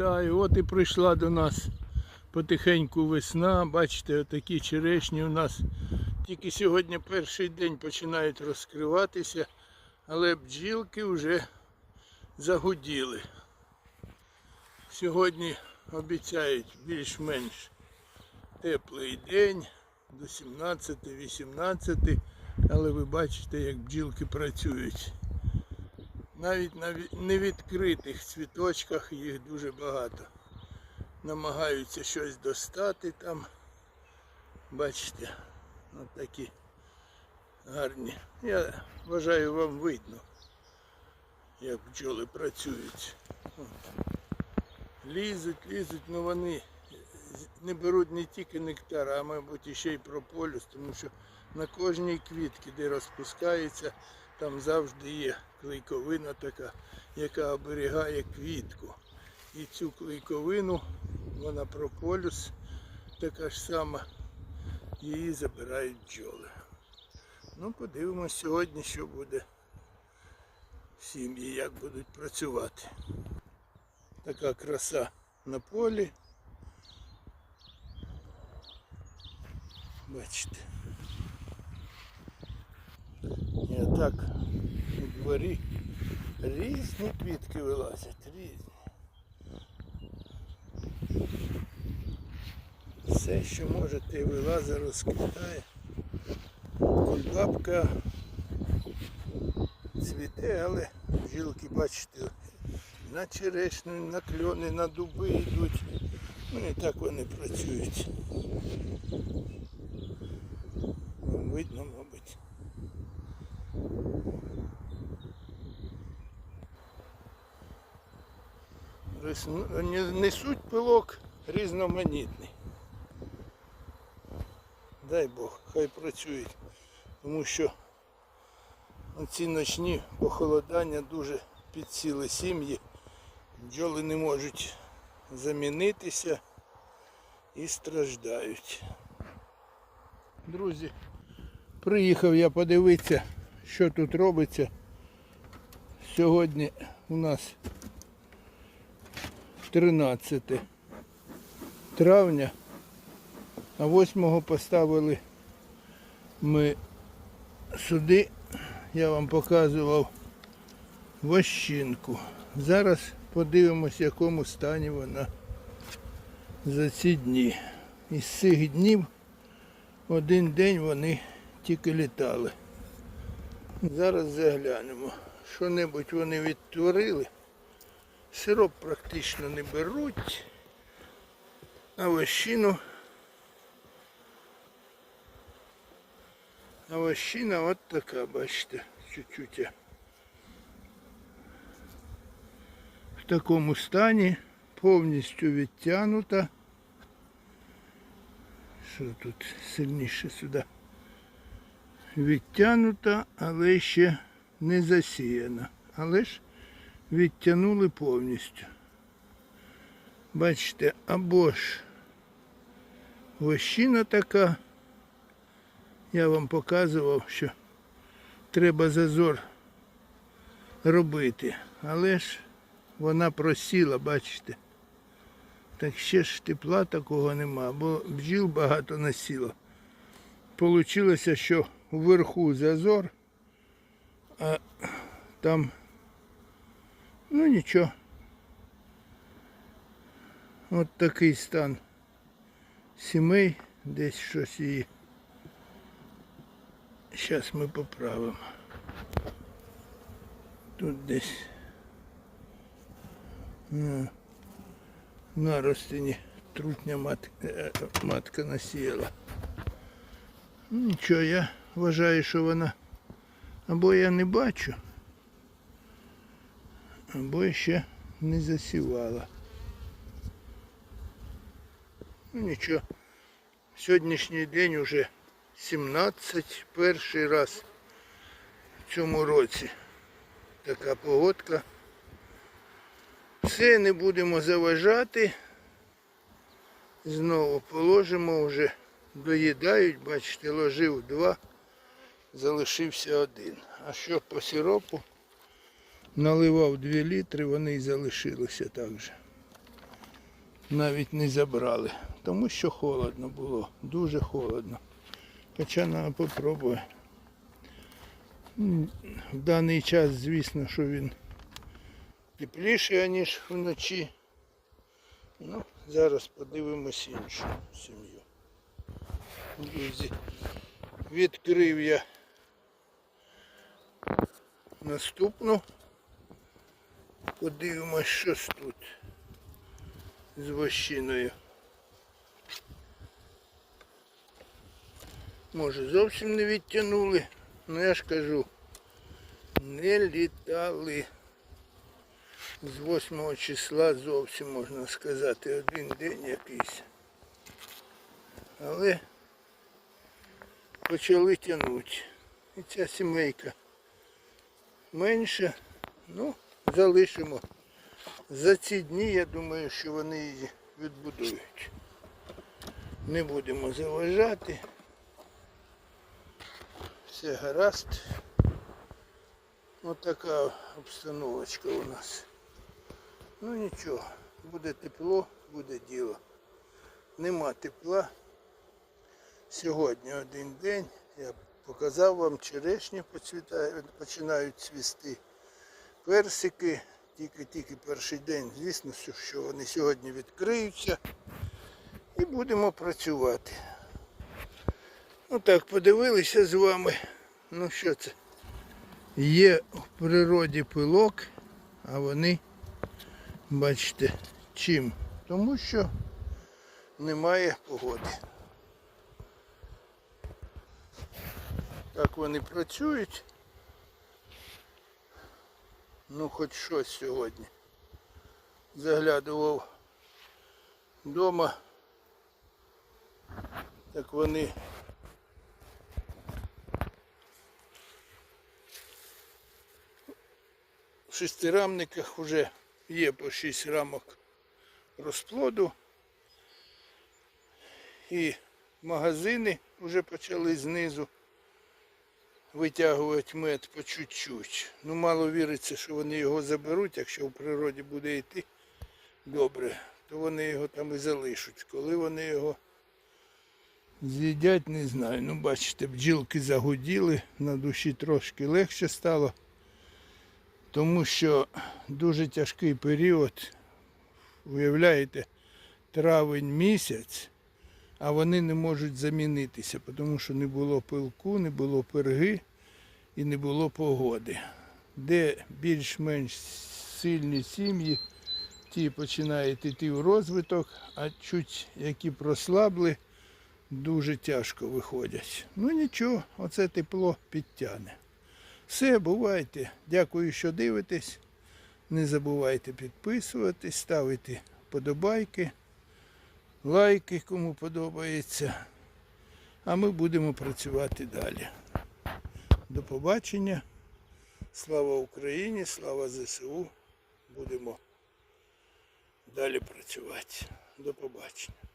вітаю. От і прийшла до нас потихеньку весна. Бачите, отакі черешні у нас. Тільки сьогодні перший день починають розкриватися, але бджілки вже загуділи. Сьогодні обіцяють більш-менш теплий день до 17-18, але ви бачите, як бджілки працюють. Навіть на невідкритих цвіточках їх дуже багато. Намагаються щось достати там. Бачите, от такі гарні. Я вважаю, вам видно, як бджоли працюють. Лізуть, лізуть, але вони не беруть не тільки нектар, а мабуть іще й прополіс, тому що на кожній квітці, де розпускається, там завжди є клейковина така, яка оберігає квітку. І цю клейковину, вона прополюс, така ж сама, її забирають бджоли. Ну, подивимось сьогодні, що буде сім'ї, як будуть працювати. Така краса на полі. Бачите. І отак у дворі різні квітки вилазять, різні. Все, що може, те вилазить, розквітає. Кульбабка цвіте, але бджілки, бачите, на черешню, на кльони, на дуби йдуть. Ну і так вони працюють. Видно, Несуть пилок різноманітний. Дай Бог, хай працюють. Тому що ці ночні похолодання дуже підсіли сім'ї. Бджоли не можуть замінитися і страждають. Друзі, приїхав я подивитися, що тут робиться. Сьогодні у нас 13 травня, а 8 поставили ми сюди, я вам показував вощинку. Зараз подивимось, в якому стані вона за ці дні. Із цих днів один день вони тільки літали. Зараз заглянемо. Що-небудь вони відтворили. Сироп практично не беруть. А вощину. А вощина от така, бачите, чуть-чуть. В такому стані, повністю відтягнута. Що тут сильніше сюди? Відтягнута, але ще не засіяна. Але ж відтягнули повністю. Бачите, або ж вощина така. Я вам показував, що треба зазор робити. Але ж вона просіла, бачите. Так ще ж тепла такого нема, бо бджіл багато насіло. Получилося, що вверху зазор, а там, ну нічого. От такий стан сімей, десь щось її. Зараз ми поправимо. Тут десь на, на розтині трутня матка, е, матка насіяла. Ну, Нічого, я вважаю, що вона або я не бачу, або ще не засівала. Ну нічого, сьогоднішній день уже 17, перший раз в цьому році. Така погодка. Все, не будемо заважати. Знову положимо вже, доїдають, бачите, ложив два, залишився один. А що по сиропу? Наливав 2 літри, вони і залишилися так же. навіть не забрали. Тому що холодно було, дуже холодно. Хоча треба попробувати. В даний час, звісно, що він тепліший, ніж вночі. Ну, зараз подивимось іншу сім'ю. Друзі, відкрив я наступну. Подивимось, що ж тут з вощиною. Може зовсім не відтягнули, ну я ж кажу, не літали. З 8 числа зовсім можна сказати один день якийсь. Але почали тягнути. І ця сімейка менша, ну, залишимо. За ці дні я думаю, що вони її відбудують. Не будемо заважати. Все гаразд. Ось така обстановочка у нас. Ну нічого, буде тепло, буде діло. Нема тепла. Сьогодні один день. Я показав вам черешні починають цвісти. Персики. Тільки-тільки перший день. Звісно, що- вони сьогодні відкриються. І будемо працювати. Ну так, подивилися з вами. Ну що це? Є в природі пилок, а вони, бачите, чим? Тому що немає погоди. Так вони працюють. Ну хоч щось сьогодні. Заглядував вдома. Так вони в шестирамниках вже є по 6 рамок розплоду. І магазини вже почали знизу витягувати мед по чуть-чуть. Ну мало віриться, що вони його заберуть, якщо в природі буде йти добре, то вони його там і залишать. Коли вони його з'їдять, не знаю. Ну бачите, бджілки загуділи, на душі трошки легше стало. Тому що дуже тяжкий період, уявляєте, травень місяць, а вони не можуть замінитися, тому що не було пилку, не було перги і не було погоди. Де більш-менш сильні сім'ї, ті починають йти в розвиток, а чуть які прослабли, дуже тяжко виходять. Ну нічого, оце тепло підтягне. Все, бувайте. Дякую, що дивитесь. Не забувайте підписуватись, ставити подобайки, лайки, кому подобається. А ми будемо працювати далі. До побачення. Слава Україні, слава ЗСУ. Будемо далі працювати. До побачення.